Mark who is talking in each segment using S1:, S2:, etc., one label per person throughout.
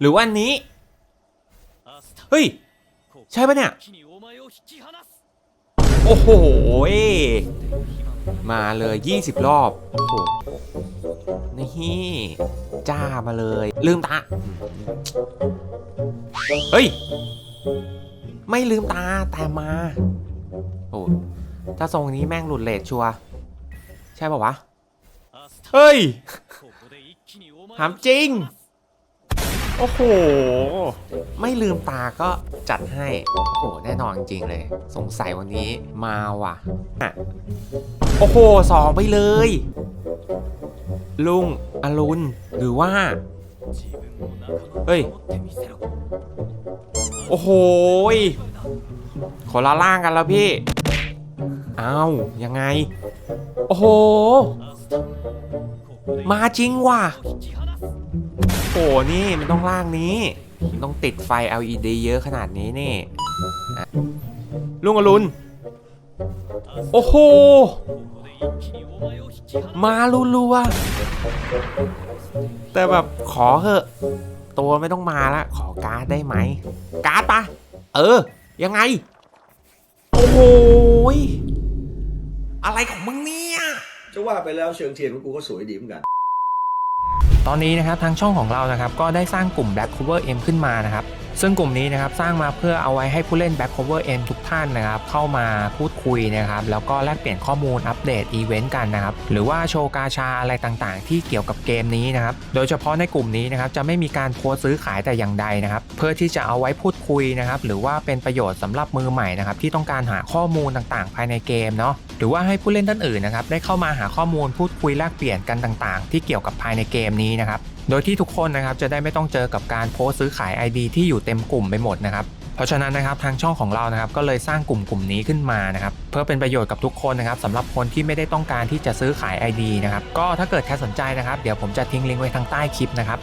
S1: หรือว่าอันนี้ เฮ้ย ใช่ปะเนี่ย โอ้โหเอ้มาเลย 20 รอบ โอ้โห นี่จ้ามาเลย ลืมตา เฮ้ย ไม่ลืมตา แต่มา โอ้ถ้าทรงนี้แม่งหลุดเลทชัวร์ใช่ป่าวะ เฮ้ยถามจริง โอ้โห ไม่ลืมตาก็จัดให้ โอ้โห แน่นอนจริงๆเลย สงสัยวันนี้มาว่ะอะ โอ้โหสองไปเลย ลุง อรุณ หรือว่า เฮ้ย โอ้โหยคนละล่างกันแล้วพี่ เอายังไง โอ้โห มาจริงว่ะโอ้โหนี่มันต้องล่างนี้ต้องติดไฟ LED เยอะขนาดนี้นี่ลุงอรุณ โอ้โห มาลัวๆแต่แบบขอเหอะ ตัวไม่ต้องมาละ ขอการ์ดได้ไหม การ์ดปะเออ ยังไง โอ้โหยอะไรของมึงนี่
S2: จะว่าไปแล้วเชิงเทียนของกูก็สวยดีเหมือนกัน
S1: ตอนนี้นะครับทางช่องของเรานะครับก็ได้สร้างกลุ่ม Black Cover M ขึ้นมานะครับ ซึ่งกลุ่มนี้นะครับสร้างมาเพื่อเอาไว้ให้ผู้เล่น Back Cover M ทุกท่านนะครับเข้ามาพูดคุยนะครับแล้วก็แลกเปลี่ยนข้อมูลอัปเดตอีเวนต์กันนะครับหรือว่าโชว์กาชาอะไรต่างๆ ที่เกี่ยวกับเกมนี้นะครับโดยเฉพาะในกลุ่มนี้นะครับจะไม่มีการโพสซื้อขายแต่อย่างใดนะครับเพื่อที่จะเอาไว้พูดคุยนะครับหรือว่าเป็นประโยชน์สำหรับมือใหม่นะครับที่ต้องการหาข้อมูลต่างๆ ภายในเกมเนาะหรือว่าให้ผู้เล่นท่านอื่นนะครับได้เข้ามาหาข้อมูลพูดคุยแลกเปลี่ยนกันต่างๆ ที่เกี่ยวกับภายในเกมนี้นะครับ โดยที่ทุกคนนะครับจะได้ไม่ต้องเจอกับการโพสต์ซื้อขาย ID ที่อยู่เต็มกลุ่มไปหมดนะครับเพราะฉะนั้นนะครับทางช่องของเรานะครับก็เลยสร้างกลุ่มกลุ่มนี้ขึ้นมานะครับเพื่อเป็นประโยชน์กับทุกคนนะครับสำหรับคนที่ไม่ได้ต้องการที่จะซื้อขาย ID นะครับก็ถ้าเกิดใครสนใจนะครับ เดี๋ยวผมจะทิ้งลิงก์ไว้ทางใต้คลิปนะครับ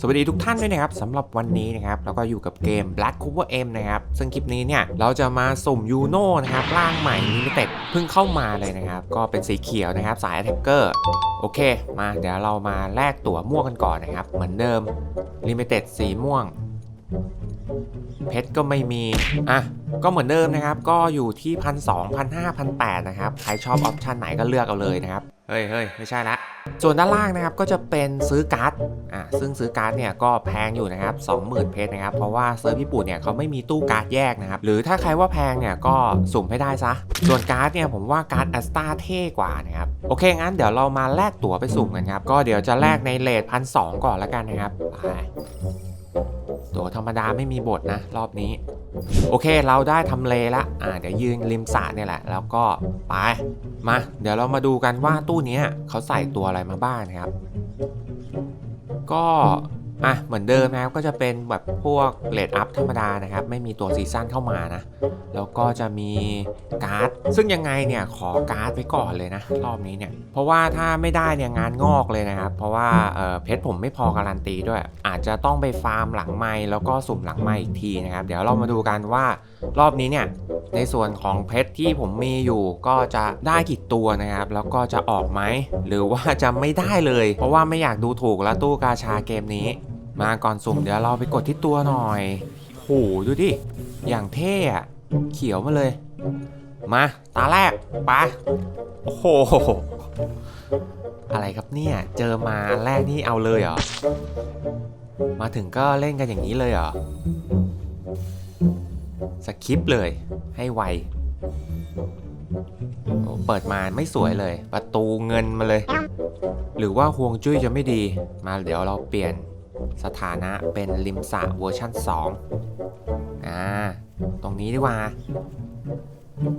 S1: สวัสดีทุกท่านด้วยนะครับสำหรับวันนี้นะครับเราก็อยู่กับเกม Black Cover M นะครับ ซึ่งคลิปนี้เนี่ยเราจะมาสุ่มยูโน่นะครับร่างใหม่ลิมิเต็ดเพิ่งเข้ามาเลยนะครับ ก็เป็นสีเขียวนะครับ สาย Attacker โอเค มาเดี๋ยวเรามาแลกตั๋วม่วงกันก่อนนะครับ เหมือนเดิมลิมิเต็ดสีม่วง เพชรก็ไม่มีอะก็เหมือนเดิมนะครับ ก็อยู่ที่พันสองพันห้าพันแปดนะครับใครชอบออปชันไหนก็เลือกเอาเลยนะครับ เฮ้ยเฮ้ยไม่ใช่ละ ส่วนด้านล่างนะครับก็จะเป็นซื้อการ์ด อะซึ่งซื้อการ์ดเนี่ยก็แพงอยู่นะครับ20,000 เพชรนะครับ เพราะว่าเซิร์ฟญี่ปุ่นเนี่ยเขาไม่มีตู้การ์ดแยกนะครับ หรือถ้าใครว่าแพงเนี่ยก็สุ่มให้ได้ซะ ส่วนการ์ดเนี่ยผมว่าการ์ดแอสตาเท่กว่านะครับ โอเคงั้นเดี๋ยวเรามาแลกตั๋วไปสุ่มกันครับ ก็เดี๋ยวจะแลกในเลทพันสก่อนละกันนะครับไป ตัวธรรมดาไม่มีบทนะ รอบนี้ โอเคเราได้ทำเลละอ่าเดี๋ยวยืนริมสระเนี่ยแหละ แล้วก็ไปมา เดี๋ยวเรามาดูกันว่าตู้นี้เขาใส่ตัวอะไรมาบ้างนครับ ก็ อะเหมือนเดิมนะครับก็จะเป็นแบบพวกเลดอัพธรรมดานะครับ ไม่มีตัวซีซั่นเข้ามานะ แล้วก็จะมีการ์ด ซึ่งยังไงเนี่ยขอการ์ดไปก่อนเลยนะ รอบนี้เนี่ย เพราะว่าถ้าไม่ได้เนี่ยงานงอกเลยนะครับ เพราะว่าเออเพชรผมไม่พอการันตีด้วย อาจจะต้องไปฟาร์มหลังไม้แล้วก็สุ่มหลังไม้อีกทีนะครับ เดี๋ยวเรามาดูกันว่ารอบนี้เนี่ยในส่วนของเพชรที่ผมมีอยู่ก็จะได้กี่ตัวนะครับ แล้วก็จะออกไหมหรือว่าจะไม่ได้เลย เพราะว่าไม่อยากดูถูกแล้วตู้กาชาเกมนี้ มาก่อนสุ่มเดี๋ยวเราไปกดที่ตัวหน่อยโหดูดิ อย่างเท่อะเขียวมาเลย มา ตาแรกไปะโอ้โห อะไรครับเนี่ย เจอมาแรกนี่เอาเลยเหรอ มาถึงก็เล่นกันอย่างนี้เลยเหรอ สคริปต์เลย ให้ไวเปิดมาไม่สวยเลย ประตูเงินมาเลย หรือว่าห่วงจุ้ยจะไม่ดี มาเดี๋ยวเราเปลี่ยน สถานะเป็นริมสระเวอร์ชัน2อ่าตรงนี้ดีกว่า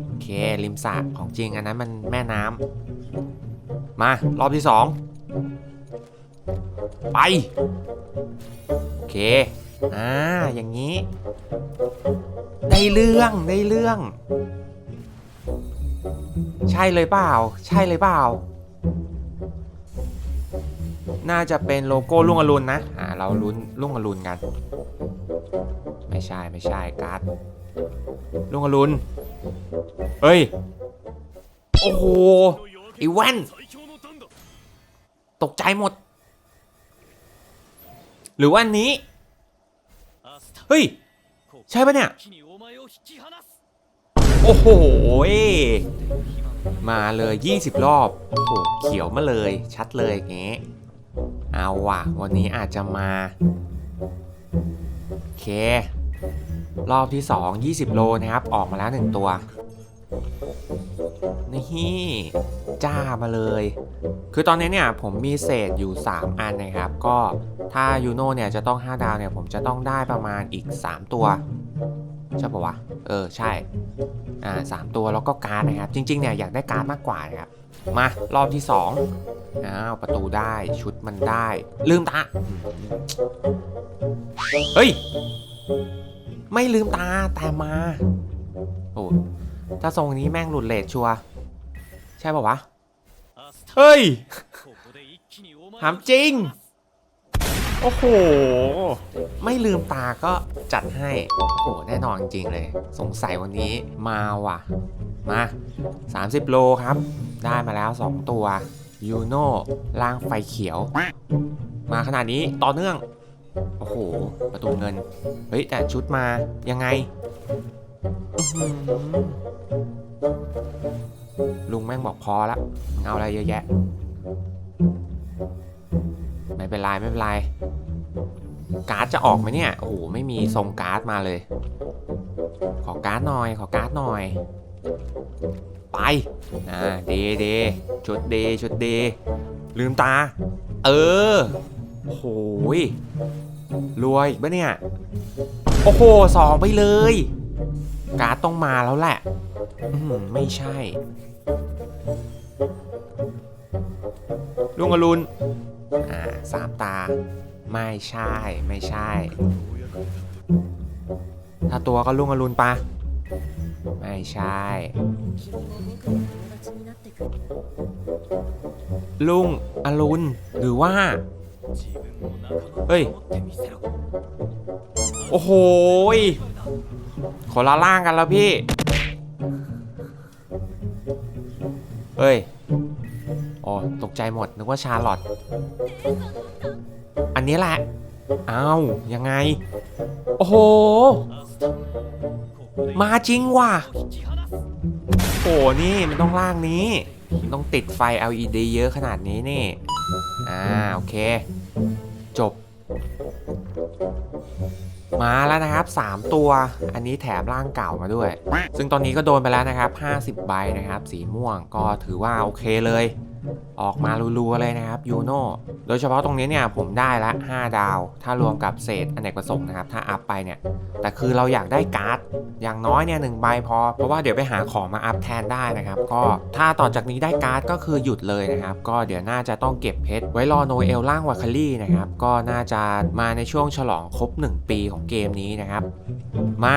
S1: โอเค ริมสระของจริงอันนั้นมันแม่น้ำมารอบที่ 2 ไป โอเค อ่า อย่างนี้ ได้เรื่อง ได้เรื่อง ใช่เลยเปล่า ใช่เลยเปล่า น่าจะเป็นโลโก้ลุงอรุณนะ อ่า เราลุ้นลุงอรุณกัน ไม่ใช่ไม่ใช่การ์ดลุงอรุณ เฮ้ย โอ้โหไอ้แวนตกใจหมด หรือว่านี้ เฮ้ย ใช่ปะเนี่ย โอ้โห มาเลย 20 รอบ โอ้โห เขียวมาเลย ชัดเลยอย่างเงี้ เอาว่ะ วันนี้อาจจะมา โอเค รอบที่ 2 20 โลนะครับ ออกมาแล้ว 1 ตัว นี่จ้ามาเลย คือตอนนี้เนี่ยผมมีเศษอยู่ 3 อันนะครับ ก็ถ้ายูโน่เนี่ยจะต้อง 5 ดาวเนี่ย ผมจะต้องได้ประมาณอีก 3 ตัวใช่ปะวะ เออ ใช่ อ่าสามตัวแล้วก็การ์ดนะครับ จริงๆเนี่ยอยากได้การ์ดมากกว่านะครับ มารอบที่2อ้าวประตูได้ชุดมันได้ ลืมตา เฮ้ย ไม่ลืมตาแต่มา โอ้ถ้าทรงนี้แม่งหลุดเลทชัว ใช่ปะวะ เฮ้ยถามจริง โอ้โห ไม่ลืมตาก็จัดให้ โอ้โห แน่นอนจริงเลย สงสัยวันนี้มาว่ะ มา 30 โลครับ ได้มาแล้ว 2 ตัวยูโน่ล่างไฟเขียว มาขนาดนี้ต่อเนื่อง โอ้โห ประตูเงิน เฮ้ย แต่ชุดมายังไง ลุงแม่งบอกพอละเอาอะไรเยอะแยะ ไม่เป็นไร ไม่เป็นไร การ์ดจะออกไหมเนี่ย โอ้โห ไม่มีทรงการ์ดมาเลย ขอการ์ดหน่อย ขอการ์ดหน่อย ไปอ่าเดเดชุดเดชุดเด ลืมตา เออโอ้โหยรวยปะเนี่ย โอ้โหสองไปเลย การ์ดต้องมาแล้วแหละอืไม่ใช่ลุงอรุณอ่าสามตา ไม่ใช่ ไม่ใช่ ถ้าตัวก็ลุงอรุณปะ ไม่ใช่ ลุงอรุณหรือว่า เฮ้ย โอ้โหยคนละล่างกันแล้วพี่ เฮ้ยอ๋อตกใจหมด นึกว่าชาลอตอันนี้แหละอ้าวยังไง โอ้โห มาจริงว่ะ โอ้นี่มันต้องล่างนี้ มันต้องติดไฟ LED เยอะขนาดนี้นี่ อ่า โอเค จบ มาแล้วนะครับ 3 ตัว อันนี้แถมร่างเก่ามาด้วย ซึ่งตอนนี้ก็โดนไปแล้วนะครับ 50 ใบนะครับ สีม่วงก็ถือว่าโอเคเลย ออกมารัวๆเลยนะครับยูโน่โดยเฉพาะตรงนี้เนี่ยผมได้ละ 5 ดาว ถ้ารวมกับเศษอเนกประสงค์นะครับ ถ้าอัพไปเนี่ย แต่คือเราอยากได้การ์ด อย่างน้อยเนี่ยหนึ่งใบพอ เพราะว่าเดี๋ยวไปหาของมาอัพแทนได้นะครับ ก็ถ้าต่อจากนี้ได้การ์ดก็คือหยุดเลยนะครับ ก็เดี๋ยวน่าจะต้องเก็บเพชรไว้รอโนเอลล่างวาคารี่นะครับ ก็น่าจะมาในช่วงฉลองครบ 1 ปีของเกมนี้นะครับ มา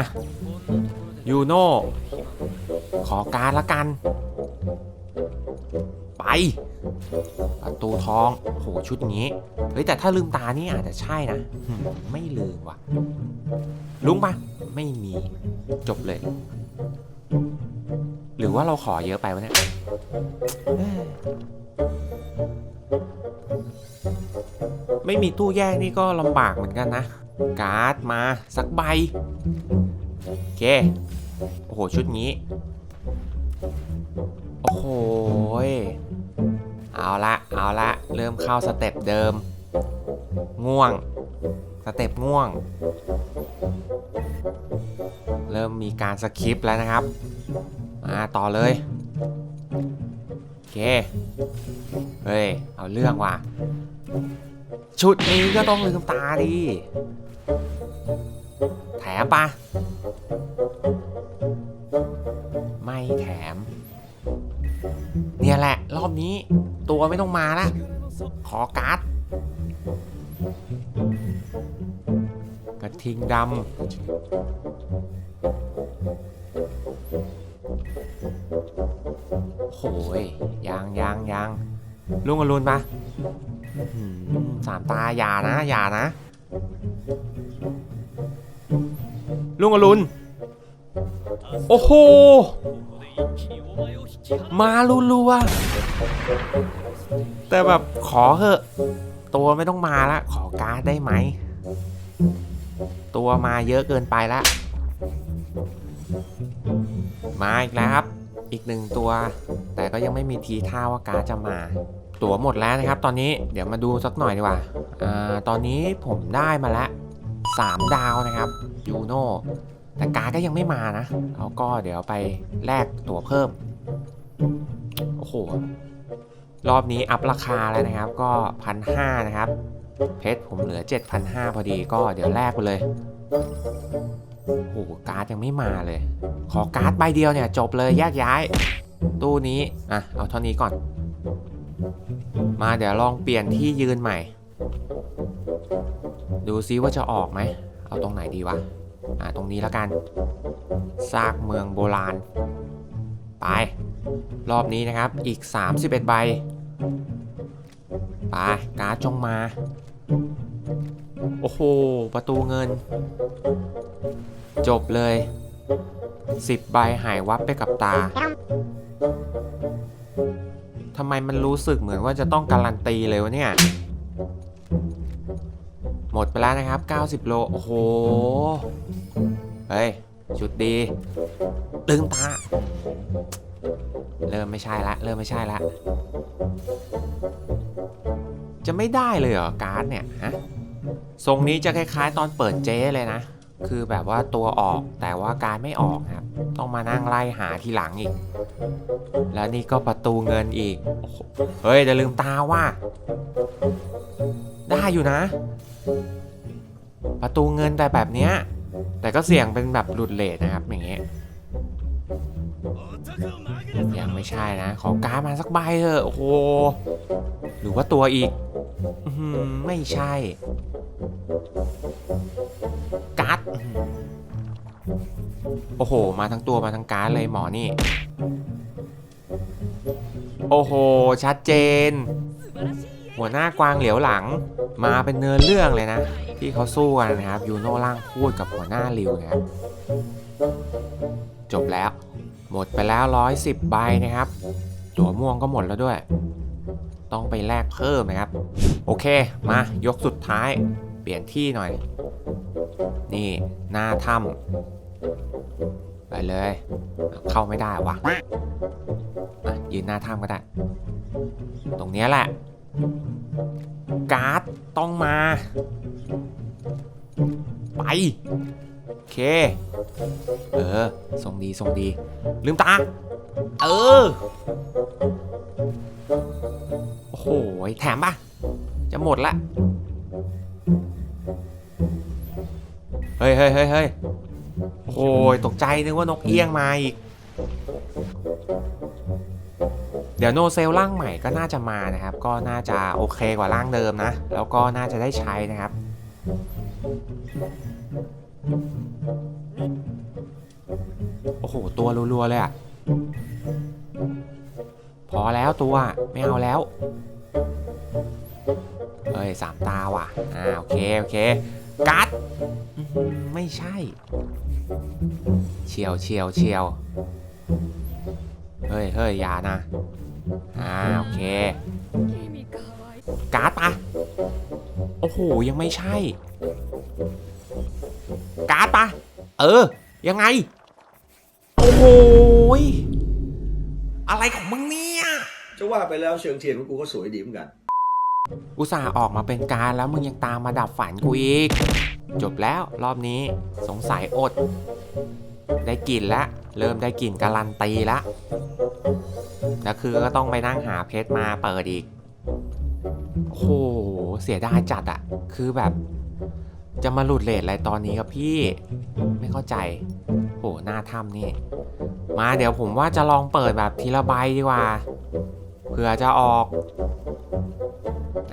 S1: ยูโน่ขอการ์ดละกัน ปประตูทองโหชุดนี้ เฮ้ยแต่ถ้าลืมตานี่อาจจะใช่นะ ไม่ลืมว่ะ ลุงปะไม่มี จบเลย หรือว่าเราขอเยอะไปวะเนี่ยไม่มีตู้แยกนี่ก็ลำบากเหมือนกันนะ การ์ดมาสักใบ โอเค โอ้โห ชุดนี้ โอ้โหย เอาละเอาละเริ่มเข้าสเต็ปเดิม ง่วง สเต็ปง่วง เริ่มมีการสคริปต์แล้วนะครับมาต่อเลยโอเคเฮ้ย เอาเรื่องว่ะ ชุดนี้ก็ต้องลืมตาดิแถมปะไม่แถม เนี่ยแหละ รอบนี้ ตัวไม่ต้องมาละขอการ์ดกระทิงดำโหยยางยางยางลุงอรุณปะสามตาอย่านะอย่านะลุงอรุณโอ้โห มาลัวๆ แต่แบบขอเหอะ ตัวไม่ต้องมาละ ขอการ์ดได้ไหม ตัวมาเยอะเกินไปละ มาอีกแล้วครับ อีกหนึ่งตัว แต่ก็ยังไม่มีทีท่าว่าการ์ดจะมา ตัวหมดแล้วนะครับ ตอนนี้เดี๋ยวมาดูสักหน่อยดีกว่าอ่า ตอนนี้ผมได้มาแล้ว3ดาวนะครับยูโน่แต่การ์ดก็ยังไม่มานะเราก็เดี๋ยวไปแลกตั๋วเพิ่ม โอ้โห รอบนี้อัพราคาแล้วนะครับ ก็พันห้านะครับ เพชรผมเหลือ 7,500 พอดีก็เดี๋ยวแลกไปเลยโอ้โหการ์ดยังไม่มาเลย ขอการ์ดใบเดียวเนี่ย จบเลยแยกย้าย ตู้นี้ อะ เอาเท่านี้ก่อน มาเดี๋ยวลองเปลี่ยนที่ยืนใหม่ ดูซิว่าจะออกไหม เอาตรงไหนดีวะ อะ ตรงนี้แล้วกันซากเมืองโบราณ ไป รอบนี้นะครับอีก 31 ใบ ไปการ์ดจงมา โอ้โห ประตูเงิน จบเลย10ใบหายวับไปกับตาทำไมมันรู้สึกเหมือนว่าจะต้องการันตีเลยวะเนี่ย หมดไปแล้วนะครับ 90 โล โอ้โห เฮ้ย ชุดดีตึงตา เริ่มไม่ใช่ละ เริ่มไม่ใช่ละ จะไม่ได้เลยเหรอการ์ดเนี่ยฮะทรงนี้จะคล้ายๆ ตอนเปิดเจ๊เลยนะ คือแบบว่าตัวออกแต่ว่าการไม่ออกครับ ต้องมานั่งไล่หาทีหลังอีก แล้วนี่ก็ประตูเงินอีก เฮ้ยจะลืมตาว่า ได้อยู่นะ ประตูเงินแต่แบบเนี้ยแต่ก็เสี่ยงเป็นแบบหลุดเลทนะครับอย่างเงี้ย ไม่ใช่นะ ขอการดมาสักใบเถอะโอ้โหหรือว่าตัวอีกอืไม่ใช่ การ์ดโอ้โห มาทั้งตัวมาทั้งการ์ดเลยหมอนี่ โอ้โห ชัดเจน หัวหน้ากวางเหลียวหลัง มาเป็นเนื้อเรื่องเลยนะ ที่เขาสู้กันนะครับยูโน่ล่างพูดกับหัวหน้าริวนะครับจบแล้ว หมดไปแล้ว 110 ใบนะครับ ตัวม่วงก็หมดแล้วด้วย ต้องไปแลกเพิ่มนะครับ โอเค มายกสุดท้าย เปลี่ยนที่หน่อย นี่หน้าถ้ำไปเลย เข้าไม่ได้วะะยืนหน้าถ้ำก็ได้ ตรงนี้แหละ การ์ดต้องมา ไป เค เออทรงดีทรงดี ลืมตา เออ โอ้โห แถมป่ะ จะหมดละ เฮ้ยเฮ้ยเฮ้ยเฮ้ยโอ้โหตกใจนึกว่านกเอี้ยงมาอีก เดี๋ยวโนเซลร่างใหม่ก็น่าจะมานะครับ ก็น่าจะโอเคกว่าร่างเดิมนะ แล้วก็น่าจะได้ใช้นะครับ ตัวรัวๆเลยอะพอแล้วตัวไม่เอาแล้วเฮ้ยสามตาว่ะ อ่าโอเค โอเค กัด ไม่ใช่ เฉียวเฉียวเฉียวเฮ้ยเฮ้ยอย่านะ อ่าโอเคการ์ดปะโอ้โห ยังไม่ใช่การ์ดปะเออ ยังไง อ้โหยอะไรของมึงเนี่ย
S2: จะว่าไปแล้วเชิงเทียนของกูก็สวยดีเหมือนกัน
S1: อุตส่าห์ออกมาเป็นการแล้วมึงยังตามมาดับฝันกูอีก จบแล้วรอบนี้สงสัยอด ได้กลิ่นแล้วเริ่มได้กลิ่นการันตีแล้วแล้วคือก็ต้องไปนั่งหาเพชรมาเปิดอีกโอ้โหเสียดายจัดอะคือแบบ จะมาหลุดเลทอะไรตอนนี้ครับพี่ ไม่เข้าใจโหหน้าถ้ำนี่ มาเดี๋ยวผมว่าจะลองเปิดแบบทีละใบดีกว่าเผื่อจะออก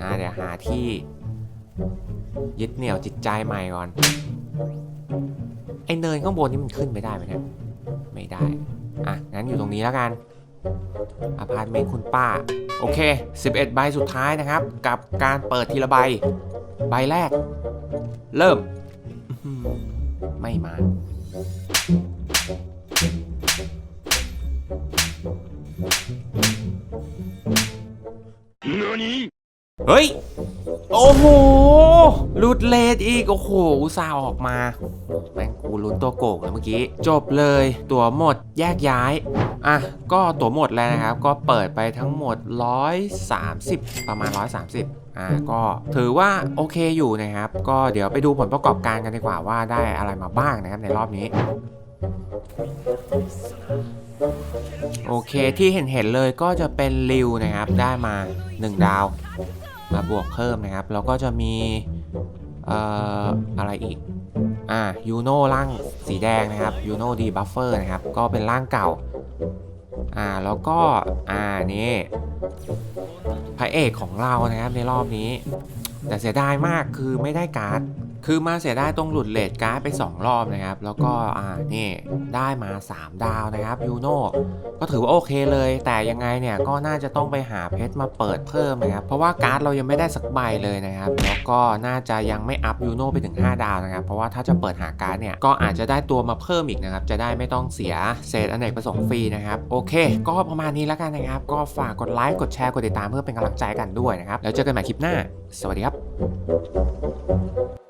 S1: อ่าเดี๋ยวหาที่ยึดเหนี่ยวจิตใจใหม่ก่อน ไอเนินข้างบนนี่มันขึ้นไปได้ไหมเนี่ยไม่ได้ อะ งั้นอยู่ตรงนี้แล้วกันอพาร์ตเมนต์คุณป้า โอเค 11 ใบสุดท้ายนะครับ กับการเปิดทีละใบ ใบแรก เริ่ม ไม่มา เฮ้ย โอ้โหลุดเลดอีก โอ้โห อุตส่าห์ออกมาแม่งกูลุ้นตัวโกงเลยเมื่อกี้ จบเลย ตัวหมดแยกย้าย อะ ก็ตัวหมดแล้วนะครับ ก็เปิดไปทั้งหมด 130 ประมาณ 130 อ่าก็ถือว่าโอเคอยู่นะครับ ก็เดี๋ยวไปดูผลประกอบการกันดีกว่าว่าได้อะไรมาบ้างนะครับในรอบนี้ โอเคที่เห็นเห็นๆเลยก็จะเป็นริวนะครับได้มา 1 ดาว มาบวกเพิ่มนะครับแล้วก็จะมีเอ่ออะไรอีกอ่ายูโน่ร่างสีแดงนะครับยูโน่ดีบัฟเฟอร์นะครับก็เป็นร่างเก่าอ่าแล้วก็อ่านี่ พระเอกของเรานะครับในรอบนี้ แต่เสียดายมากคือไม่ได้การ์ด คือมาเสียไดายตรงหลุดเลดการ์ดไป 2 รอบนะครับ แล้วก็อ่านี่ได้มา 3 ดาวนะครับยูโน่ก็ถือว่าโอเคเลย แต่ยังไงเนี่ยก็น่าจะต้องไปหาเพชรมาเปิดเพิ่มนะครับ เพราะว่าการ์ดเรายังไม่ได้สักใบเลยนะครับ แล้วก็น่าจะยังไม่อัพยูโน่ไปถึง 5 ดาวนะครับ เพราะว่าถ้าจะเปิดหาการ์ดเนี่ยก็อาจจะได้ตัวมาเพิ่มอีกนะครับ จะได้ไม่ต้องเสียเศษอเนกประสงค์ฟรีนะครับ โอเค ก็ประมาณนี้แล้วกันนะครับ ก็ฝากกดไลค์ กดแชร์ กดติดตามเพื่อเป็นกำลังใจกันด้วยนะครับ แล้วเจอกันใหม่คลิปหน้า สวัสดีครับ